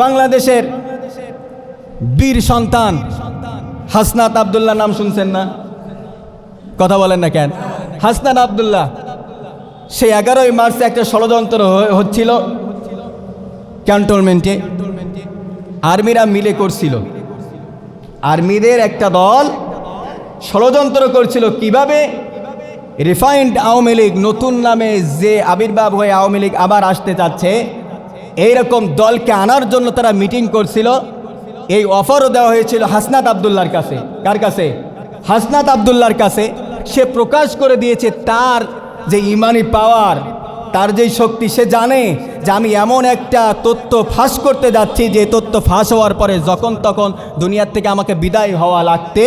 বাংলাদেশের বীর সন্তান হাসনাত আবদুল্লাহ, নাম শুনছেন না? কথা বলেন না কেন? হাসনাত আবদুল্লাহ, সেই এগারোই মার্চে একটা ষড়যন্ত্র হচ্ছিল ক্যান্টনমেন্টে। আর্মিরা মিলে করছিল। আর্মিদের একটা দল ষড়যন্ত্র করছিল কীভাবে? রিফাইন্ড আওয়ামী লীগ নতুন নামে যে আবির্ভাব হয়ে আওয়ামী লীগ আবার আসতে চাচ্ছে এইরকম দলকে আনার জন্য তারা মিটিং করছিল। এই অফারও দেওয়া হয়েছিল হাসনাত আবদুল্লার কাছে। কার কাছে? হাসনাত আবদুল্লার কাছে। সে প্রকাশ করে দিয়েছে তার যে ইমানি পাওয়ার, তার যেই শক্তি, সে জানে যে আমি এমন একটা তথ্য ফাঁস করতে যাচ্ছি, যে তথ্য ফাঁস হওয়ার পরে যখন তখন দুনিয়ার থেকে আমাকে বিদায় হওয়া লাগতে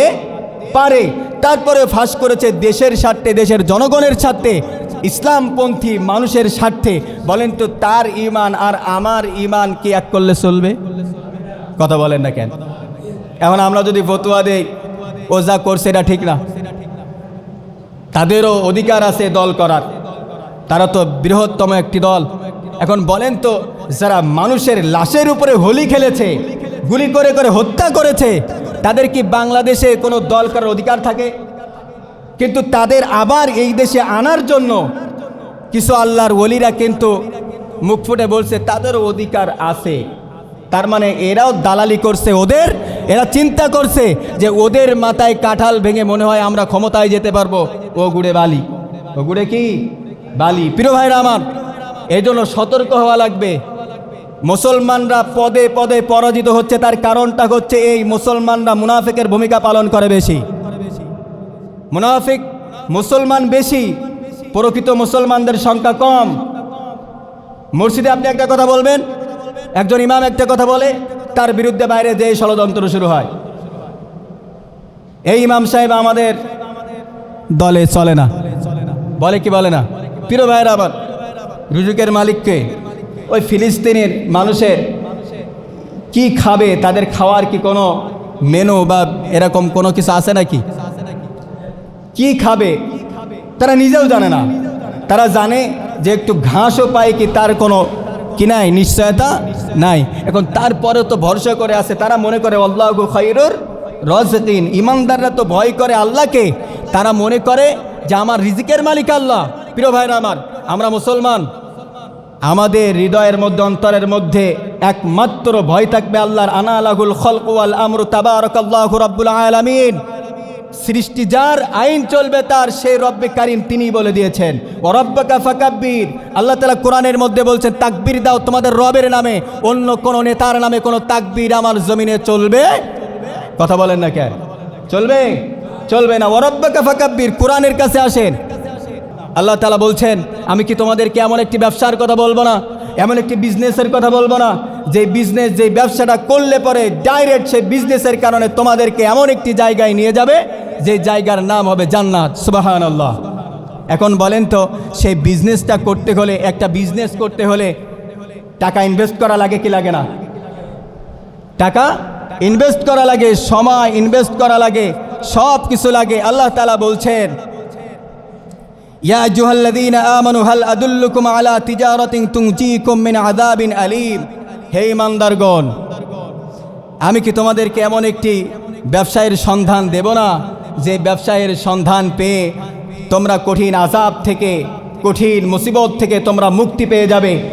পারে। তারপরে ফাঁস করেছে দেশের স্বার্থে, দেশের জনগণের স্বার্থে, ইসলামপন্থী মানুষের স্বার্থে। বলেন তো, তার ইমান আর আমার ইমান কি এক করলে চলবে? কথা বলেন না কেন? এখন আমরা যদি ফতুয়া দেই, ও যা করছে এটা ঠিক না। তাদেরও অধিকার আছে দল করার। তারা তো বৃহত্তম একটি দল। এখন বলেন তো, যারা মানুষের লাশের উপরে হোলি খেলেছে, গুলি করে করে হত্যা করেছে তাদের কি বাংলাদেশে কোনো দল করার অধিকার থাকে? কিন্তু তাদের আবার এই দেশে আনার জন্য কিছু আল্লাহর ওলিরা কিন্তু মুখ ফুটে বলছে, তাদেরও অধিকার আছে। তার মানে এরাও দালালি করছে ওদের, এরা চিন্তা করছে যে ওদের মাথায় কাঁঠাল ভেঙে মনে হয় আমরা ক্ষমতায় যেতে পারব। ও গুড়ে বালি। ও গুড়ে কি? বালি। প্রিয় ভাইরা আমার এই জন্য সতর্ক হওয়া লাগবে। মুসলমানরা পদে পদে পরাজিত হচ্ছে, তার কারণটা হচ্ছে এই মুসলমানরা মুনাফিকের ভূমিকা পালন করে বেশি। মুনাফিক মুসলমান বেশি, প্রকৃত মুসলমানদের সংখ্যা কম। মুর্শিদে আপনি একটা কথা বলবেন? একজন ইমাম একটা কথা বলে, তার বিরুদ্ধে বাইরে যে ষড়যন্ত্র শুরু হয়। এই ইমাম সাহেব আমাদের দলে চলে না। বলে কি বলে না? প্রিয় ভাইয়ের আবার রুজুকের মালিককে ওই ফিলিস্তিনের মানুষের কি খাবে, তাদের খাওয়ার কি কোনো মেনু বা এরকম কোনো কিছু আছে নাকি? কি খাবে? তারা নিজেও জানে না। তারা জানে যে একটু ঘাসও পায় কি তার কোনো কি নাই, নিশ্চয়তা নাই। এখন তারপরেও তো ভরসা করে আছে। তারা মনে করে, আল্লাহ খৈরুর রজদিন ইমানদাররা তো ভয় করে আল্লাহকে। তারা মনে করে যে, আমার রিজিকের মালিক আল্লাহ। প্রিয় ভাইরা আমার, আমরা মুসলমান। আমাদের হৃদয়ের মধ্যে, অন্তরের মধ্যে একমাত্র ভয় থাকবে আল্লাহর আনা আলাহুল খলকুয়াল আমরু, তাবারকাল্লাহু রাব্বুল আলামিন। সৃষ্টি যার আইন চলবে তার সেই রব্বে কারিম তিনি বলে দিয়েছেন। ও রব্বাকা ফাকাব্বির। আল্লাহ তালা কোরআনের মধ্যে বলছেন, তাকবির দাও তোমাদের রবের নামে। অন্য কোনো নেতার নামে কোনো তাকবির আমার জমিনে চলবে? কথা বলেন না কেন? চলবে? চলবে না। ওরব্বাকা ফাকাব্বির। কোরআনের কাছে আসেন। আল্লাহ তালা বলছেন, আমি কি তোমাদেরকে এমন একটি ব্যবসার কথা বলব না? এমন একটি বিজনেসের কথা বলব না, যে বিজনেস যে ব্যবসাটা করলে পরে ডাইরেক্ট সেই বিজনেসের কারণে তোমাদেরকে এমন একটি জায়গায় নিয়ে যাবে, যে জায়গার নাম হবে জান্নাত। সুবাহান আল্লাহ এখন বলেন তো, সেই বিজনেসটা করতে হলে, একটা বিজনেস করতে হলে টাকা ইনভেস্ট করা লাগে কি লাগে না? টাকা ইনভেস্ট করা লাগে, সময় ইনভেস্ট করা লাগে সব কিছু লাগে। আল্লাহ তালা বলছেন ইয়া আলা আমি কি তোমাদেরকে এমন একটি ব্যবসায়ের সন্ধান দেব না, যে ব্যবসায়ের সন্ধান পেয়ে তোমরা কঠিন আজাব থেকে, কঠিন মুসিবত থেকে তোমরা মুক্তি পেয়ে যাবে?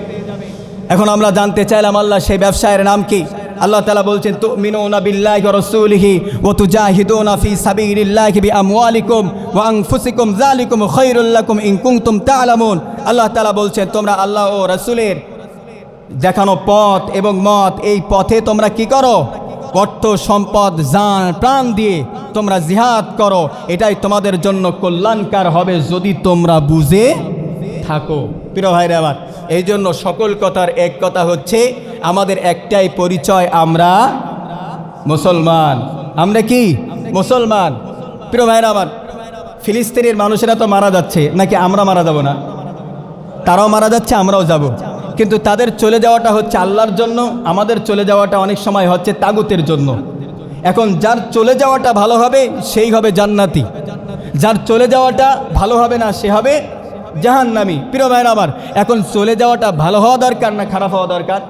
এখন আমরা জানতে চাইলাম, আল্লাহ সেই ব্যবসায়ের নাম কি? আল্লাহ তালা বলছেন তু মিনুনা বিল্লাহি ওয়া রাসূলিহি ওয়া তুজাহিদুনা ফি সাবিলিল্লাহি বিআমওয়ালিকুম ওয়া আনফুসিকুম। যালিকুম খায়রুল লাকুম ইন কুনতুম তা'লামুন আল্লাহ তালা বলছেন, তোমরা আল্লাহ ও রসুলের দেখানো পথ এবং মত, এই পথে তোমরা কি করো? অর্থ সম্পদ, জান, প্রাণ দিয়ে তোমরা জিহাদ করো। এটাই তোমাদের জন্য কল্যাণকার হবে যদি তোমরা বুঝে থাকো। প্রিয় ভাইরা আমার এই জন্য সকল কথার এক কথা হচ্ছে আমাদের একটাই পরিচয়, আমরা মুসলমান। আমরা কি? মুসলমান। প্রিয় ভাইরা আমার, ফিলিস্তিনের মানুষেরা তো মারা যাচ্ছে, নাকি আমরা মারা যাব না? তারাও মারা যাচ্ছে, আমরাও যাব। কিন্তু তাদের চলে যাওয়াটা হচ্ছে আল্লাহর জন্য, আমাদের চলে যাওয়াটা অনেক সময় হচ্ছে তাগুতের জন্য। এখন যার চলে যাওয়াটা ভালো হবে, সেই হবে জান্নাতি। যার চলে যাওয়াটা ভালো হবে না, সে হবে জাহান্নামি। প্রিয় ভাইরা আমার, এখন চলে যাওয়াটা ভালো হওয়া দরকার না খারাপ হওয়া দরকার?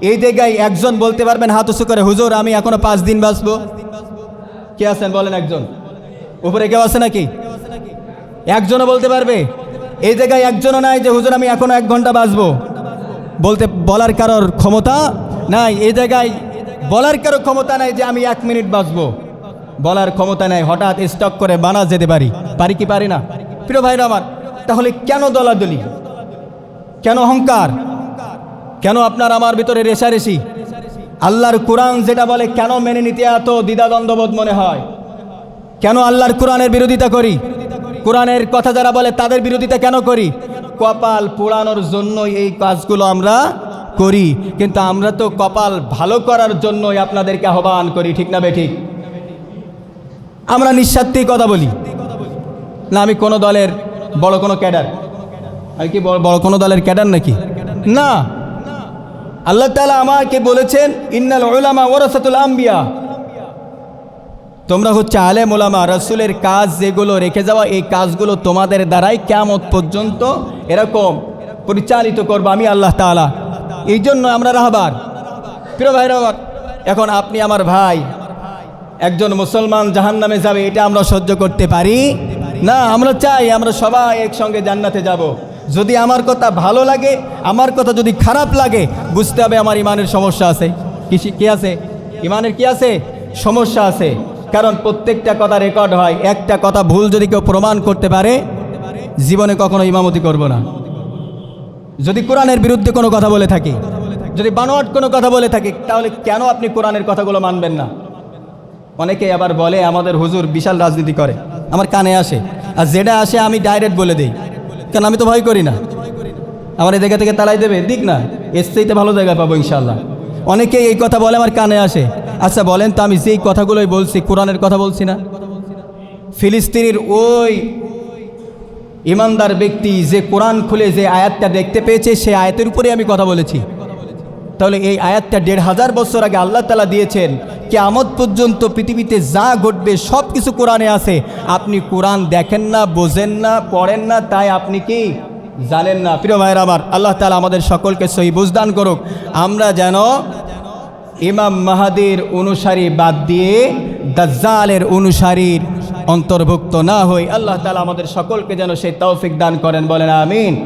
এই জায়গায় একজন বলতে পারবেন, হাত উঁচু করে, হুজুর, আমি এখনও পাঁচ দিন বাঁচবো। কে আছেন? বলেন একজন। উপরে কেউ আছে নাকি? একজনও বলতে পারবে? এই জায়গায় একজনও নাই যে, হুজুর, আমি এখনও এক ঘণ্টা বাঁচবো। বলতে, বলার কারোর ক্ষমতা নাই। এই জায়গায় বলার কারও ক্ষমতা নাই যে, আমি এক মিনিট বাঁচবো। বলার ক্ষমতা নাই। হঠাৎ স্টক করে বানা যেতে পারি। পারি কি পারি না? প্রিয় ভাইরা আমার, তাহলে কেন দলাদলি? কেন অহংকার? কেন আপনার আমার ভিতরে রেশারেশি? আল্লাহর কোরআন যেটা বলে, কেন মেনে নিতে এত দ্বিধাদ্বন্দ্ববোধ মনে হয়? কেন আল্লাহর কোরআনের বিরোধিতা করি? কোরআনের কথা যারা বলে, তাদের বিরোধিতা কেন করি? কপাল পোড়ানোর জন্যই এই কাজগুলো আমরা করি। কিন্তু আমরা তো কপাল ভালো করার জন্যই আপনাদেরকে আহ্বান করি, ঠিক না বেঠিক আমরা নিঃস্বার্থেই কথা বলি। না, আমি কোনো দলের বড় কোনো ক্যাডার। আমি কি বড় কোনো দলের ক্যাডার নাকি? না। আল্লাহ তালা আমাকে বলেছেন ইন্নাল ওলামা ওরাসাতুল আম্বিয়া। তোমরা হচ্ছে আলেম ওলামা রসুলের কাজ যেগুলো রেখে যাওয়া এই কাজগুলো তোমাদের দ্বারাই কেমত পর্যন্ত এরকম পরিচালিত করব আমি আল্লাহ তালা এই জন্য আমরা রাহবার। প্রিয় ভাইরা আমার, এখন আপনি আমার ভাই একজন মুসলমান জাহান নামে যাবে এটা আমরা সহ্য করতে পারি? না আমরা চাই আমরা সবাই একসঙ্গে জান্নাতে যাব। যদি আমার কথা ভালো লাগে, আমার কথা যদি খারাপ লাগে, বুঝতে হবে আমার ইমানের সমস্যা আছে। কি কি আছে? ইমানের কি আছে? সমস্যা আছে। কারণ প্রত্যেকটা কথা রেকর্ড হয়, একটা কথা ভুল যদি কেউ প্রমাণ করতে পারে, জীবনে কখনো ইমামতি করব না। যদি কোরআনের বিরুদ্ধে কোনো কথা বলে থাকি, যদি বানোয়াট কোনো কথা বলে থাকি, তাহলে কেন আপনি কোরআনের কথাগুলো মানবেন না? অনেকে আবার বলে, আমাদের হুজুর বিশাল রাজনীতি করে। আমার কানে আসে। আর যেটা আসে, আমি ডাইরেক্ট বলে দিই। কারণ আমি তো ভয় করি না। আমার এই জায়গা থেকে তালাই দেবে? দিক না। এর তো ভালো জায়গা পাবো ইনশাল্লাহ অনেকে এই কথা বলে, আমার কানে আসে। আচ্ছা বলেন তো, আমি যেই কথাগুলোই বলছি, কোরআনের কথা বলছি না? ফিলিস্তিনির ওই ইমানদার ব্যক্তি যে কোরআন খুলে যে আয়াতটা দেখতে পেয়েছে সেই আয়াতের উপরে আমি কথা বলেছি। তাহলে এই আয়াতটা দেড় হাজার বছর আগে আল্লাহ তালা দিয়েছেন। কেয়ামত পর্যন্ত পৃথিবীতে যা ঘটবে সব কিছু কোরআনে আছে। আপনি কোরআন দেখেন না, বোঝেন না, পড়েন না, তাই আপনি কি জানেন না? প্রিয় ভাইয়ের আমার, আল্লাহ তালা আমাদের সকলকে সহি বুঝদান করুক। আমরা যেন ইমাম মাহাদির অনুসারী বাদ দিয়ে দাজ্জালের অনুসারীর অন্তর্ভুক্ত না হই। আল্লাহ তালা আমাদের সকলকে যেন সেই তৌফিক দান করেন, বলেন আমিন।